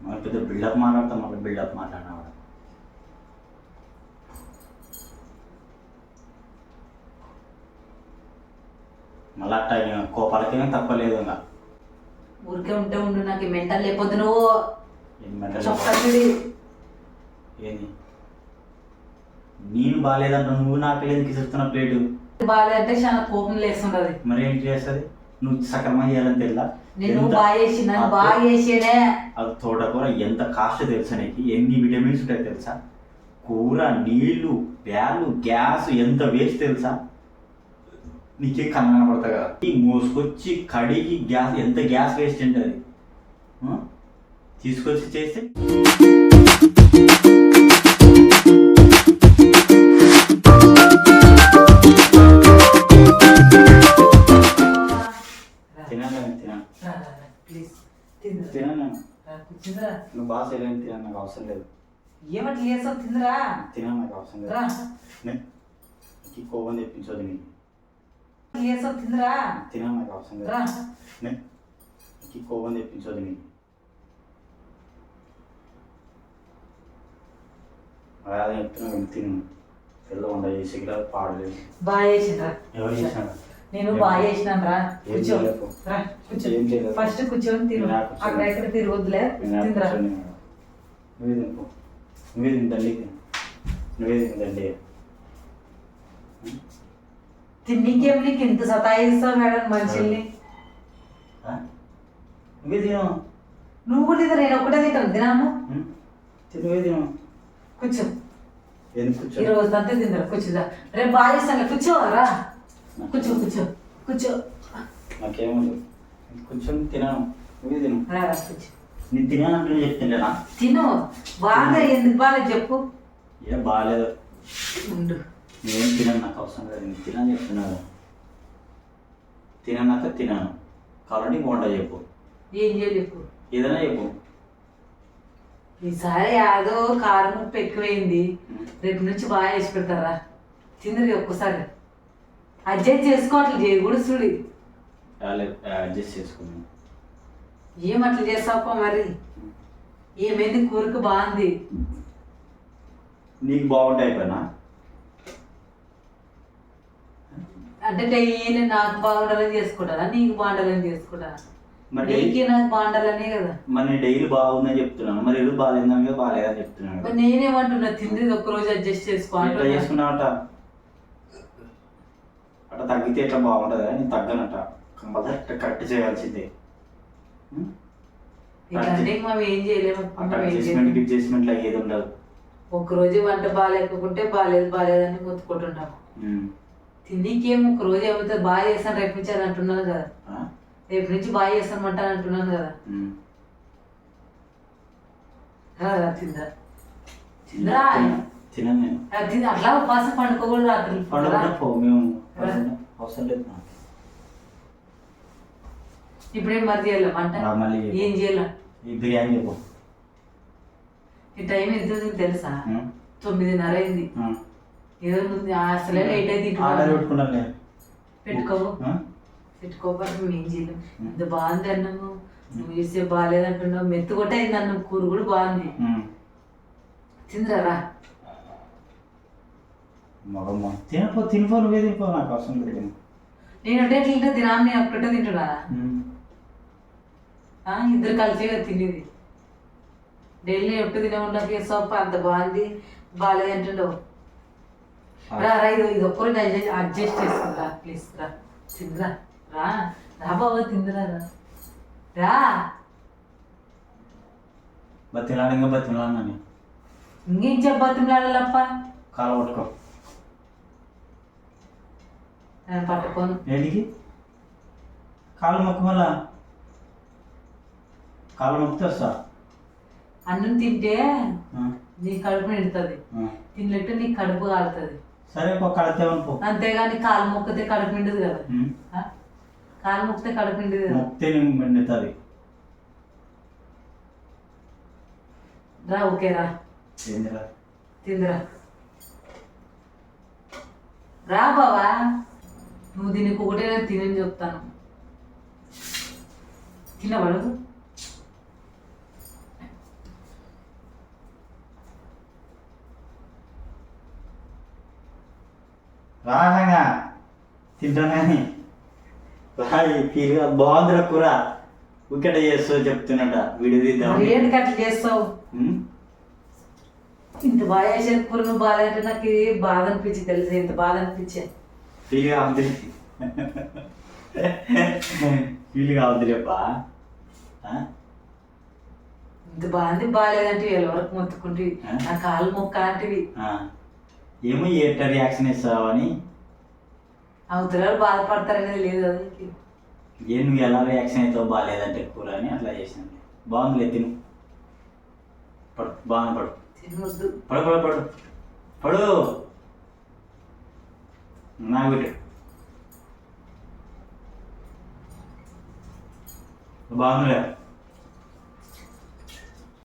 మళ్ళీ పెద్ద బిల్డప్ మాట్లాడతాం మళ్ళీ బిల్డప్ మాట్లాడినాడు మళ్ళీ అట్ట కోపాలకేమీ తక్కువ లేదు ఇంకా. ఊరికే ఉంటే ఉండు నాకు మెంటల్ లేకపోతే నువ్వు ఏంది? నేను బాగాలేదంట నువ్వు నాకు ఎందుకు ఇస్తున్న ప్లేటు? బాగాలంటే చాలా కోపం లేస్తుంటది. మరి ఏంటి చేస్తుంది? నువ్వు సక్రమంగా చేయాలని తెల్లా? నేను ఎంత- బాగా చేసిన ఆ బాగా చేసేనే అది తోటకూర ఎంత కాస్ట్ తెలుసా నీకు? ఎన్ని విటమిన్స్ ఉంటాయి తెలుసా? కూర నీళ్ళు ప్యాలు గ్యాస్ ఎంత వేస్ట్ తెలుసా? నీకే కన్న పడతా కదా. ఈ మోసుకొచ్చి కడిగి గ్యాస్ ఎంత గ్యాస్ వేస్ట్ ఉంటుంది? తీసుకొచ్చి చేస్తే తినాలి తినాలి ప్లీజ్. తినాను నువ్వు బాగా చేయలేని తినాను నాకు అవసరం లేదు. ఏమట్లా చేస్తావు తిందురా. తినాను నాకు అవసరం లేదు. రా. నే- ఈ కోపం తెప్పించదు నీకు చేస్తావు తిందురా. తినాను నాకు అవసరం లేదు. రా. నే- ఈ కోపం తెప్పించదు నీకు అదే చెప్తున్నా నేను తిను. తెల్ల వంట చేసి పాడలేదు. బాగా చేసిండ్రా. ఎవరు చేసినాడు నేను బాగా చేసినాను రా. కూర్చో. రా. ఫస్ట్ కూర్చొని తిరు. అక్కడ ఎక్కడ తిరగొద్దులే. తిందురా. నువ్వే తినుకో. నువ్వే తిందండి నువ్వే తిందండి తిన్నీకేం నీకు ఇంత సతాయిస్తావు మేడం మనుషుల్ని? నువ్వే తిను. నువ్వు కూడా తింటా నేను ఒకటే తింటాను. తినాము? నువ్వే తిను. కూర్చో. రోజు అంతా తిందరా. కూర్చోదా రేపు బాగా చేస్తాను కూర్చో రా. కూర్చో కూర్చో కూర్చో. నాకేముంది? కూర్చొని తినాను. నువ్వే తిను. కూర్చో. నేను తినానంటే చెప్తుండేనా తిను. బాగా ఎందుకు బాగా చెప్పు. ఏం బాగాలేదు. ఉండు. నేనేం తినను నాకు అవసరం లేదు. నేను తినని చెప్తున్నాను. తినన్నాక తినాను. కాబట్టి వంట చెప్పు. ఏం చేయాలి చెప్పు. ఏదైనా చెప్పు. ఈసారి యాదో కారం ఉప్పు ఎక్కువైంది. రేపు నుంచి బాగా వేసి పెడతారా? తిందరి ఒక్కసారి. అడ్జస్ట్ చేసుకోవట్లేదు చేయకూడదు చూడు. అడ్జస్ట్ చేసుకున్నాను ఏం అట్లా చేస్తావప్ప మరి? ఏమైంది? కూరకు బాగుంది. నీకు బాగుంటాయి అయిపోయినా? అంటే డైలీ నాకు బాగుండాలని చేసుకుంటారా? నీకు బాగుండాలని చేసుకుంటారా? మరి నీకే నాకు బాగుండాలనే కదా. మరి డైలీ బాగుందని చెప్తున్నాను. మరి ఎదురు బాగాలేదని బాగాలేదని చెప్తున్నాను నేనేమంటున్నా? తింది ఒక్కరోజు అడ్జస్ట్ చేసుకో. చేసుకున్నావట అట్లా తగ్గితే ఎట్లా బాగుంటుంది నేను తగ్గనట. కంపల్సరీ కరెక్ట్ చేయాల్సిందే. అడ్జస్ట్మెంట్ చేయలేము. అడ్జస్ట్మెంట్ లాగా ఏది ఉండదు. ఒక్కరోజు వంట బాగాలేకుంటే బాగాలేదు బాగాలేదని మొత్తుకుంటుంటాము. ఉం. తిండికేం ఒక రోజు ఏమవుతుంది బాగా చేస్తాను రేపు నుంచి అది అంటున్నాను కదా? రేపు నుంచి బాగా చేస్తామంటాను అంటున్నాను కదా. తిందా? తిందా తిన- నేను అట్లా ఉపాసం పండుకోకూడదు రాత్రి. పో మేము. అవసరం లేదు. ఇప్పుడేం మరి చేయాలి? వంట. ఏం చేయాలి? ఈ బిర్యానీ చెప్పు ఈ టైం ఎంత తెలుసా? తొమ్మిదిన్నర అయింది. ఏదో ఉంది అసలే లేట్ అయితే ఆర్డర్ పెట్టుకున్నాను పెట్టుకోవు పెట్టుకోకపోతే మేము ఏం చేయలేం. ఇంత బాగుంది అన్నము. నువ్వు చేసే బాగాలేదంటున్నావు మెత్తు కూడా అయింది అన్నం కూర కూడా బాగుంది. తిందిరా మగమ్మ తినపో తినిపో నువ్వే తినిపో నాకు అవసరం లేదు నేను అంటే ఎట్లా తినాము నేను ఒక్కటే తింటున్నా. ఇద్దరు కలిసే తినేది. డైలీ నేను ఒట్టు తినే ఉండకి సోప? అంత బాగుంది. బాగాలేదు అంటుండవు రా రా ఇది ఇది ఒక్కరు అడ్జస్ట్ చేసుకుందా ప్లీజ్ రా. తిందిరా రా. రా బాబా తిందిరా రా. రా. బతిలాడు ఇంకా బతిలాడు నన్ను ఇంకేం చెప్పబతులాడాలప్ప కాలు పట్టుకో నేను పట్టుకోను. ఏంటికి కాలు మొక్కు మళ్ళా కాలు మొక్కితే వస్తా అన్నం తింటే నీ కడుపు నిండుతుంది. ఆ. తిన్నట్టు నీ కడుపు కాలుతుంది. సరే పో కడతామని పో. అంతేగాని కాలు మొక్కితే కడుపు నిండదు కదా? కాలు మొక్కితే కడుపు నిండదు కదా. మొక్కితే నిండుతుంది. రా ఓకే రా. ఏందిరా? తిందిరా. రా బావా. దీనికి ఒకటే తినని చెప్తాను. కింద పడదు రాగా తింటానని రాయి ఫీల్గా బాగుందిరా కూర. ఉక్కడ చేస్తావు చెప్తున్నట వీడియో ఏంటి అట్లా చేస్తావు? ఇంత బాగా చేసే కూర నువ్వు బాధ అంటే నాకు బాధ అనిపించి తెలుసు? ఇంత బాధ అనిపించే ఫీల్గా ఫీల్ కావద్దు రేపా ఇంత బాగుంది బాగాలేదంటే ఎవరికి మొత్తుకుంటే? నా కాలు మొక్క అంటివి ఏమో ఎట్ట రియాక్షన్ ఇస్తావని అవతల బాధపడతారనేది లేదు అది. ఏ నువ్వు ఎలా రియాక్షన్ అవుతావు బాగాలేదంటే కూర అని అట్లా చేసినాను. బాగుందిలే తిను. పడు బాగా పడు. తినొద్దు. పడు పడు పడు. పడు. నాకు పెట్టు. బాగుందిలే.